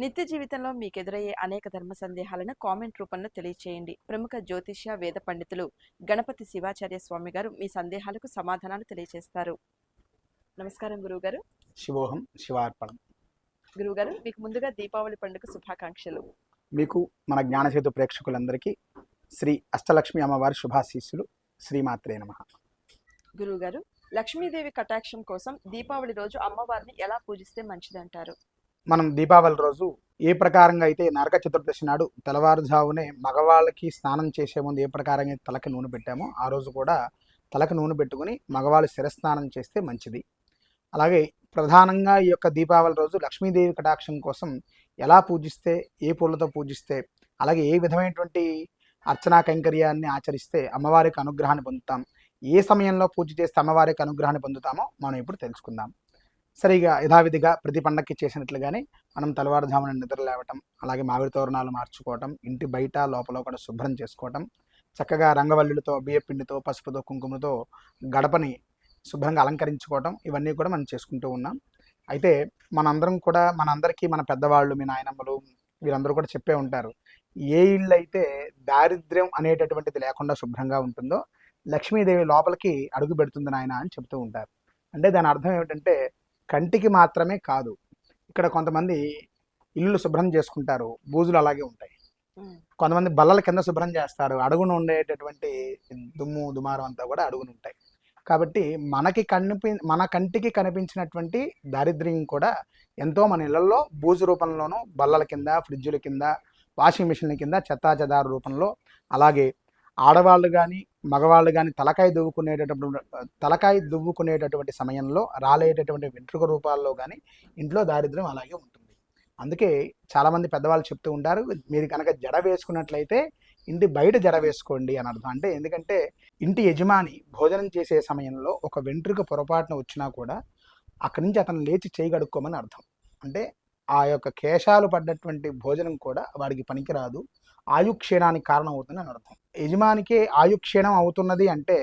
నిత్య జీవితంలో మీకు ఎదురయ్యే అనేక ధర్మ సందేహాలను కామెంట్ రూపంలో తెలియచేయండి. ప్రముఖ జ్యోతిష్య వేద పండితులు గణపతి శివాచార్య స్వామి గారు మీ సందేహాలకు సమాధానాలు తెలియజేస్తారు నమస్కారం గురువుగారు. శివోహం శివార్పణం. గురువుగారు మీకు ముందుగా దీపావళి పండుగ శుభాకాంక్షలు. మీకు మన జ్ఞానసేతు ప్రేక్షకులందరికీ శ్రీ అష్టలక్ష్మి అమ్మవారి శుభాశీస్సులు. శ్రీమాత్రే నమ. గురువుగారు లక్ష్మీదేవి కటాక్షం కోసం దీపావళి రోజు అమ్మవారిని ఎలా పూజిస్తే మంచిదంటారు? మనం దీపావళి రోజు ఏ ప్రకారంగా అయితే నరక చతుర్దశి నాడు తెల్లవారుజామునే మగవాళ్ళకి స్నానం చేసే ముందు ఏ ప్రకారంగా అయితే తలకి నూనె పెట్టామో ఆ రోజు కూడా తలకి నూనె పెట్టుకుని మగవాళ్ళు శిరస్నానం చేస్తే మంచిది. అలాగే ప్రధానంగా ఈ యొక్క దీపావళి రోజు లక్ష్మీదేవి కటాక్షం కోసం ఎలా పూజిస్తే ఏ పూలతో పూజిస్తే అలాగే ఏ విధమైనటువంటి అర్చనా కైంకర్యాన్ని ఆచరిస్తే అమ్మవారికి అనుగ్రహాన్ని పొందుతాం ఏ సమయంలో పూజ చేస్తే అమ్మవారికి అనుగ్రహాన్ని పొందుతామో మనం ఇప్పుడు తెలుసుకుందాం. సరిగా యథావిధిగా ప్రతి పండక్కి చేసినట్లుగానే మనం తెల్లవారుజామున నిద్ర లేవటం అలాగే మామిడి తోరణాలు మార్చుకోవటం ఇంటి బయట లోపల కూడా శుభ్రం చేసుకోవటం చక్కగా రంగవల్లులతో బియ్యపిండితో పసుపుతో కుంకుమతో గడపని శుభ్రంగా అలంకరించుకోవటం ఇవన్నీ కూడా మనం చేసుకుంటూ ఉన్నాం. అయితే మనందరం కూడా మనందరికీ మన పెద్దవాళ్ళు మీ నాయనమ్మలు వీరందరూ కూడా చెప్పే ఉంటారు ఏ ఇల్లు అయితే దారిద్ర్యం అనేటటువంటిది లేకుండా శుభ్రంగా ఉంటుందో లక్ష్మీదేవి లోపలికి అడుగు పెడుతుంది నాయన అని చెప్తూ ఉంటారు. అంటే దాని అర్థం ఏమిటంటే కంటికి మాత్రమే కాదు. ఇక్కడ కొంతమంది ఇల్లు శుభ్రం చేసుకుంటారు. బూజులు అలాగే ఉంటాయి. కొంతమంది బల్లల కింద శుభ్రం చేస్తారు. అడుగున ఉండేటటువంటి దుమ్ము దుమారం అంతా కూడా అడుగున ఉంటాయి. కాబట్టి మనకి కనిపి మన కంటికి కనిపించినటువంటి దారిద్ర్యం కూడా ఎంతో మన ఇళ్ళలో బూజు రూపంలోనూ బల్లల కింద ఫ్రిడ్జుల కింద వాషింగ్ మిషన్ల కింద చెత్తా చెదారు రూపంలో అలాగే ఆడవాళ్ళు కానీ మగవాళ్ళు కానీ తలకాయ దువ్వుకునేటటువంటి తలకాయ దువ్వుకునేటటువంటి సమయంలో రాలేటటువంటి వెంట్రుక రూపాల్లో కానీ ఇంట్లో దారిద్ర్యం అలాగే ఉంటుంది. అందుకే చాలామంది పెద్దవాళ్ళు చెప్తూ ఉంటారు మీరు కనుక జడ వేసుకున్నట్లయితే ఇంటి బయట జడ వేసుకోండి అని అర్థం. అంటే ఎందుకంటే ఇంటి యజమాని భోజనం చేసే సమయంలో ఒక వెంట్రుక పొరపాటున వచ్చినా కూడా అక్కడి నుంచి అతను లేచి చేయగడుక్కోమని అర్థం. అంటే ఆ యొక్క కేశాలు పడ్డటువంటి భోజనం కూడా వాడికి పనికిరాదు ఆయుక్షీణానికి కారణం అవుతుంది అని అర్థం. యజమానికే ఆయుక్షీణం అవుతున్నది అంటే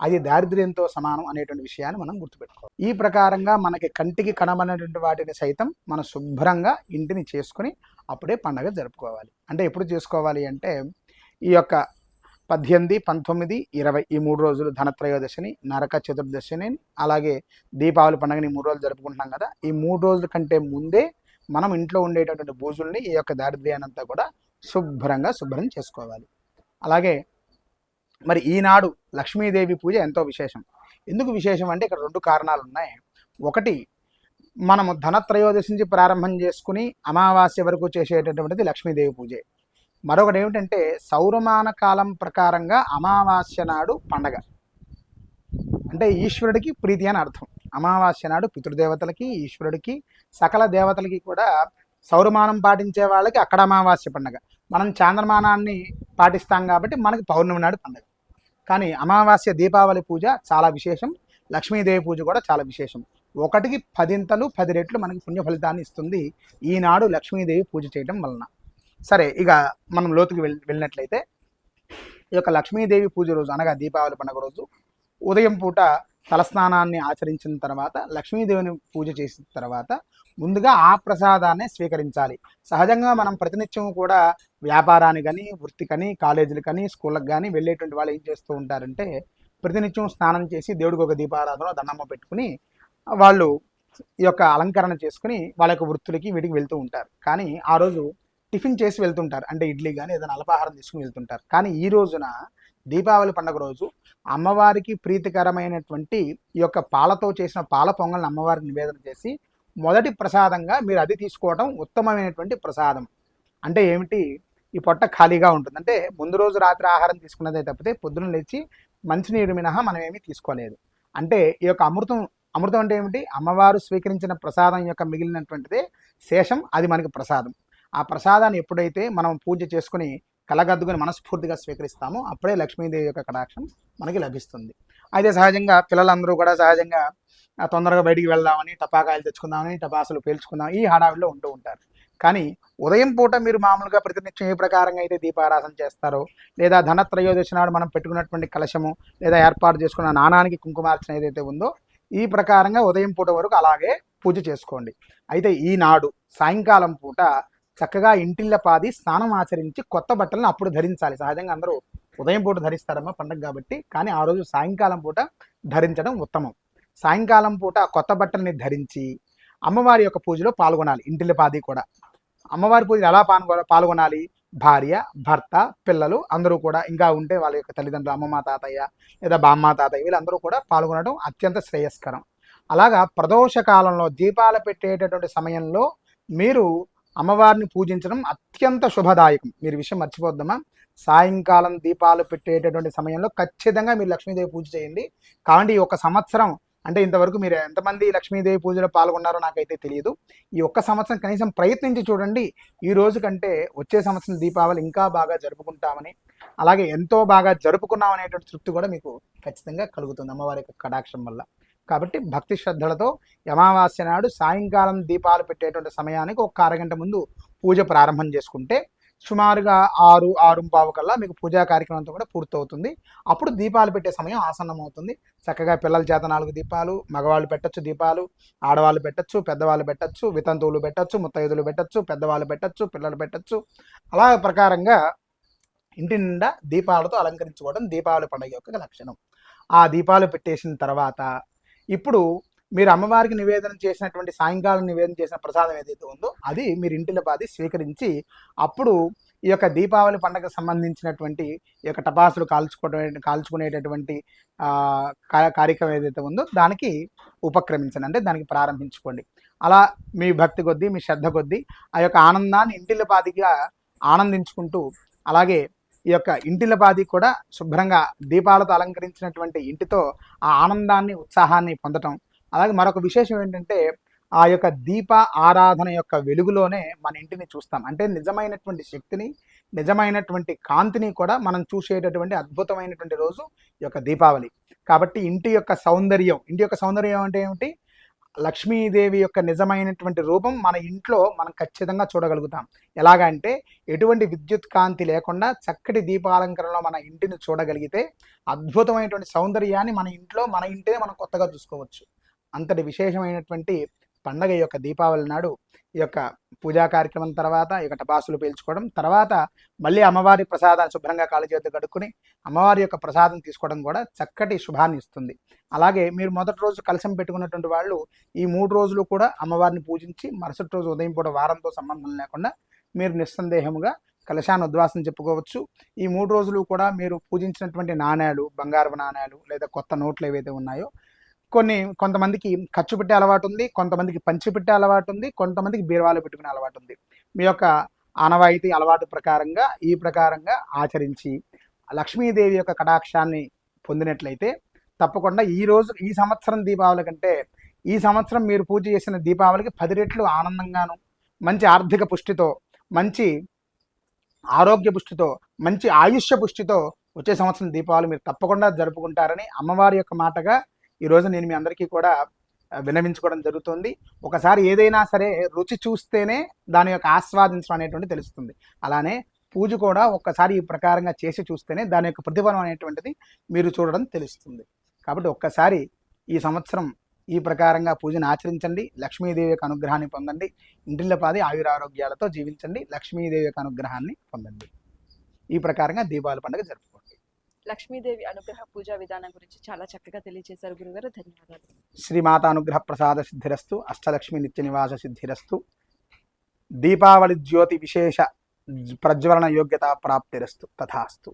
అది దారిద్ర్యంతో సమానం అనేటువంటి విషయాన్ని మనం గుర్తుపెట్టుకోవాలి. ఈ ప్రకారంగా మనకి కంటికి కనబడినటువంటి వాటిని సైతం మనం శుభ్రంగా ఇంటిని చేసుకుని అప్పుడే పండగ జరుపుకోవాలి. అంటే ఎప్పుడు చేసుకోవాలి అంటే ఈ యొక్క పద్దెనిమిది పంతొమ్మిది ఇరవై ఈ మూడు రోజులు ధనత్రయోదశిని నరక చతుర్దశిని అలాగే దీపావళి పండుగని మూడు రోజులు జరుపుకుంటున్నాం కదా ఈ మూడు రోజుల కంటే ముందే మనం ఇంట్లో ఉండేటటువంటి బూజుల్ని ఈ యొక్క దారిద్ర్యాన్ని అంతా కూడా శుభ్రంగా శుభ్రం చేసుకోవాలి. అలాగే మరి ఈనాడు లక్ష్మీదేవి పూజ ఎంతో విశేషం. ఎందుకు విశేషం అంటే ఇక్కడ రెండు కారణాలు ఉన్నాయి ఒకటి మనము ధనత్రయోదశి నుంచి ప్రారంభం చేసుకుని అమావాస్య వరకు చేసేటటువంటిది లక్ష్మీదేవి పూజే. మరొకటి ఏమిటంటే సౌరమాన కాలం ప్రకారంగా అమావాస్య నాడు పండగ. అంటే ఈశ్వరుడికి ప్రీతి అని అర్థం. అమావాస్య నాడు పితృదేవతలకి ఈశ్వరుడికి సకల దేవతలకి కూడా సౌరమానం పాటించే వాళ్ళకి అక్కడ అమావాస్య పండగ. మనం చాంద్రమానాన్ని పాటిస్తాం కాబట్టి మనకి పౌర్ణమి నాడు పండగ. కానీ అమావాస్య దీపావళి పూజ చాలా విశేషం. లక్ష్మీదేవి పూజ కూడా చాలా విశేషం. ఒకటికి పదింతలు పది రెట్లు మనకి పుణ్య ఫలితాన్ని ఇస్తుంది ఈనాడు లక్ష్మీదేవి పూజ చేయడం వలన. సరే ఇక మనం లోతుకి వెళ్ళి వెళ్ళినట్లయితే ఈ యొక్క లక్ష్మీదేవి పూజ రోజు అనగా దీపావళి పండుగ రోజు ఉదయం పూట తలస్నానాన్ని ఆచరించిన తర్వాత లక్ష్మీదేవిని పూజ చేసిన తర్వాత ముందుగా ఆ ప్రసాదాన్ని స్వీకరించాలి. సహజంగా మనం ప్రతినిత్యం కూడా వ్యాపారానికి కానీ వృత్తికని కాలేజీలకు కానీ స్కూళ్ళకి కానీ వెళ్ళేటువంటి వాళ్ళు ఏం చేస్తూ ఉంటారంటే ప్రతినిత్యం స్నానం చేసి దేవుడికి ఒక దీపారాధన దండమ్మ పెట్టుకుని వాళ్ళు ఈ యొక్క అలంకరణ చేసుకుని వాళ్ళ యొక్క వృత్తులకి వీటికి వెళ్తూ ఉంటారు. కానీ ఆ రోజు టిఫిన్ చేసి వెళ్తుంటారు. అంటే ఇడ్లీ కానీ ఏదైనా అల్పాహారం తీసుకుని వెళ్తుంటారు. కానీ ఈ రోజున దీపావళి పండుగ రోజు అమ్మవారికి ప్రీతికరమైనటువంటి ఈ యొక్క పాలతో చేసిన పాల పొంగల్ని అమ్మవారికి నివేదన చేసి మొదటి ప్రసాదంగా మీరు అది తీసుకోవడం ఉత్తమమైనటువంటి ప్రసాదం. అంటే ఏమిటి? ఈ పొట్ట ఖాళీగా ఉంటుంది. అంటే ముందు రోజు రాత్రి ఆహారం తీసుకున్నదే తప్పితే పొద్దున లేచి మంచినీరు మినహా మనం ఏమీ తీసుకోలేదు. అంటే ఈ యొక్క అమృతం అమృతం అంటే ఏమిటి? అమ్మవారు స్వీకరించిన ప్రసాదం యొక్క మిగిలినటువంటిదే శేషం అది మనకి ప్రసాదం. ఆ ప్రసాదాన్ని ఎప్పుడైతే మనం పూజ చేసుకుని కలగద్దుకుని మనస్ఫూర్తిగా స్వీకరిస్తామో. అప్పుడే లక్ష్మీదేవి యొక్క కటాక్షం మనకి లభిస్తుంది. అయితే సహజంగా పిల్లలందరూ కూడా సహజంగా తొందరగా బయటికి వెళ్దామని టపాకాయలు తెచ్చుకుందామని టపాసులు పేల్చుకుందాం ఈ హడావిడిలో ఉంటూ ఉంటారు. కానీ ఉదయం పూట మీరు మామూలుగా ప్రతినిత్యం ఏ ప్రకారంగా అయితే దీపారాధన చేస్తారో లేదా ధనత్రయోదశి నాడు మనం పెట్టుకున్నటువంటి కలశము లేదా ఏర్పాటు చేసుకున్న నాణానికి కుంకుమార్చన ఏదైతే ఉందో ఈ ప్రకారంగా ఉదయం పూట వరకు అలాగే పూజ చేసుకోండి. అయితే ఈనాడు సాయంకాలం పూట చక్కగా ఇంటిల్లపాది స్నానం ఆచరించి కొత్త బట్టలను అప్పుడు ధరించాలి. సహజంగా అందరూ ఉదయం పూట ధరిస్తారమ్మా పండగ కాబట్టి. కానీ ఆ రోజు సాయంకాలం పూట ధరించడం ఉత్తమం. సాయంకాలం పూట కొత్త బట్టల్ని ధరించి అమ్మవారి యొక్క పూజలో పాల్గొనాలి ఇంటిల్లపాది కూడా. అమ్మవారి పూజలు ఎలా పాల్గొ పాల్గొనాలి? భార్య భర్త పిల్లలు అందరూ కూడా ఇంకా ఉంటే వాళ్ళ యొక్క తల్లిదండ్రులు అమ్మమ్మ తాతయ్య లేదా బామ్మ తాతయ్య వీళ్ళందరూ కూడా పాల్గొనడం అత్యంత శ్రేయస్కరం. అలాగా ప్రదోష కాలంలో దీపాలు పెట్టేటటువంటి సమయంలో మీరు అమ్మవారిని పూజించడం అత్యంత శుభదాయకం. మీరు విషయం మర్చిపోద్దామా సాయంకాలం దీపాలు పెట్టేటటువంటి సమయంలో ఖచ్చితంగా మీరు లక్ష్మీదేవి పూజ చేయండి. కాబట్టి ఈ ఒక సంవత్సరం అంటే ఇంతవరకు మీరు ఎంతమంది లక్ష్మీదేవి పూజలో పాల్గొన్నారో నాకైతే తెలియదు. ఈ ఒక్క సంవత్సరం కనీసం ప్రయత్నించి చూడండి. ఈ రోజు కంటే వచ్చే సంవత్సరం దీపావళి ఇంకా బాగా జరుపుకుంటామని అలాగే ఎంతో బాగా జరుపుకున్నాం అనేటువంటి తృప్తి కూడా మీకు ఖచ్చితంగా కలుగుతుంది అమ్మవారి యొక్క కటాక్షం వల్ల. కాబట్టి భక్తి శ్రద్ధలతో అమావాస్య నాడు సాయంకాలం దీపాలు పెట్టేటువంటి సమయానికి ఒక అరగంట ముందు పూజ ప్రారంభం చేసుకుంటే సుమారుగా ఆరు ఆరు పావు కల్లా మీకు పూజా కార్యక్రమం అంతా కూడా పూర్తవుతుంది. అప్పుడు దీపాలు పెట్టే సమయం ఆసన్నం అవుతుంది చక్కగా పిల్లల చేత నాలుగు దీపాలు మగవాళ్ళు పెట్టచ్చు దీపాలు ఆడవాళ్ళు పెట్టచ్చు పెద్దవాళ్ళు పెట్టచ్చు వితంతువులు పెట్టచ్చు ముత్తైదులు పెట్టచ్చు పెద్దవాళ్ళు పెట్టచ్చు పిల్లలు పెట్టచ్చు. అలా ప్రకారంగా ఇంటి నిండా దీపాలతో అలంకరించుకోవడం దీపావళి పండుగ యొక్క లక్షణం. ఆ దీపాలు పెట్టేసిన తర్వాత ఇప్పుడు మీరు అమ్మవారికి నివేదన చేసినటువంటి సాయంకాలం నివేదన చేసిన ప్రసాదం ఏదైతే ఉందో అది మీరు ఇంటిలో బాధి స్వీకరించి అప్పుడు ఈ యొక్క దీపావళి పండుగకు సంబంధించినటువంటి ఈ యొక్క టపాసులు కాల్చుకోవడం కాల్చుకునేటటువంటి కార్యక్రమం ఏదైతే ఉందో దానికి ఉపక్రమించండి. అంటే దానికి ప్రారంభించుకోండి. అలా మీ భక్తి కొద్దీ మీ శ్రద్ధ కొద్దీ ఆ యొక్క ఆనందాన్ని ఇంటిల పాదిగా ఆనందించుకుంటూ అలాగే ఈ యొక్క ఇంటిల పాది కూడా శుభ్రంగా దీపాలతో అలంకరించినటువంటి ఇంటితో ఆ ఆనందాన్ని ఉత్సాహాన్ని పొందటం. అలాగే మరొక విశేషం ఏంటంటే ఆ యొక్క దీప ఆరాధన యొక్క వెలుగులోనే మన ఇంటిని చూస్తాం. అంటే నిజమైనటువంటి శక్తిని నిజమైనటువంటి కాంతిని కూడా మనం చూసేటటువంటి అద్భుతమైనటువంటి రోజు ఈ యొక్క దీపావళి. కాబట్టి ఇంటి యొక్క సౌందర్యం ఇంటి యొక్క సౌందర్యం అంటే ఏమిటి? లక్ష్మీదేవి యొక్క నిజమైనటువంటి రూపం మన ఇంట్లో మనం ఖచ్చితంగా చూడగలుగుతాం. ఎలాగంటే ఎటువంటి విద్యుత్ కాంతి లేకుండా చక్కటి దీపాలంకరణలో మన ఇంటిని చూడగలిగితే అద్భుతమైనటువంటి సౌందర్యాన్ని మన ఇంట్లో మన ఇంటినే మనం కొత్తగా చూసుకోవచ్చు. అంతటి విశేషమైనటువంటి పండగ యొక్క దీపావళి నాడు ఈ యొక్క పూజా కార్యక్రమం తర్వాత ఈ యొక్క టపాసులు పీల్చుకోవడం తర్వాత మళ్ళీ అమ్మవారి ప్రసాదాన్ని శుభ్రంగా కాలు చేతి కడుక్కుని అమ్మవారి యొక్క ప్రసాదం తీసుకోవడం కూడా చక్కటి శుభాన్ని ఇస్తుంది. అలాగే మీరు మొదటి రోజు కలశం పెట్టుకున్నటువంటి వాళ్ళు ఈ మూడు రోజులు కూడా అమ్మవారిని పూజించి మరుసటి రోజు ఉదయం పూట వారంతో సంబంధం లేకుండా మీరు నిస్సందేహముగా కలశాన్ని ఉద్వాసం చెప్పుకోవచ్చు. ఈ మూడు రోజులు కూడా మీరు పూజించినటువంటి నాణ్యాలు బంగారు నాణ్యాలు లేదా కొత్త నోట్లు ఏవైతే ఉన్నాయో కొన్ని కొంతమందికి ఖర్చు పెట్టే అలవాటు ఉంది కొంతమందికి పంచి పెట్టే అలవాటు ఉంది కొంతమందికి బీరవాలు పెట్టుకునే అలవాటు ఉంది మీ యొక్క ఆనవాయితీ అలవాటు ప్రకారంగా ఈ ప్రకారంగా ఆచరించి లక్ష్మీదేవి యొక్క కటాక్షాన్ని పొందినట్లయితే తప్పకుండా ఈ రోజు ఈ సంవత్సరం దీపావళి కంటే ఈ సంవత్సరం మీరు పూజ చేసిన దీపావళికి పది రెట్లు ఆనందంగాను మంచి ఆర్థిక పుష్టితో మంచి ఆరోగ్య పుష్టితో మంచి ఆయుష్య పుష్టితో వచ్చే సంవత్సరం దీపావళి మీరు తప్పకుండా జరుపుకుంటారని అమ్మవారి యొక్క మాటగా ఈరోజు నేను మీ అందరికీ కూడా వినవించుకోవడం విన్నవించుకోవడం జరుగుతుంది. ఒకసారి ఏదైనా సరే రుచి చూస్తేనే దాని యొక్క ఆస్వాదించడం అనేటువంటి తెలుస్తుంది. అలానే పూజ కూడా ఒక్కసారి ఈ ప్రకారంగా చేసి చూస్తేనే దాని యొక్క ప్రతిఫలం అనేటువంటిది మీరు చూడడం తెలుస్తుంది. కాబట్టి ఒక్కసారి ఈ సంవత్సరం ఈ ప్రకారంగా పూజను ఆచరించండి. లక్ష్మీదేవి యొక్క అనుగ్రహాన్ని పొందండి. ఇంటిల్లపాది ఆయురారోగ్యాలతో జీవించండి. లక్ష్మీదేవి యొక్క అనుగ్రహాన్ని పొందండి. ఈ ప్రకారంగా దీపావళి పండుగ జరుపుకోండి. లక్ష్మీదేవి అనుగ్రహ పూజా విధానం గురించి చాలా చక్కగా తెలియజేశారు గురుగారు. ధన్యవాదాలు. శ్రీమాత అనుగ్రహ ప్రసాద సిద్ధిరస్తు అష్టలక్ష్మి నిత్య నివాస సిద్ధిరస్తు దీపావళి జ్యోతి విశేష ప్రజ్వలన యోగ్యత ప్రాప్తిరస్తు తథాస్తు.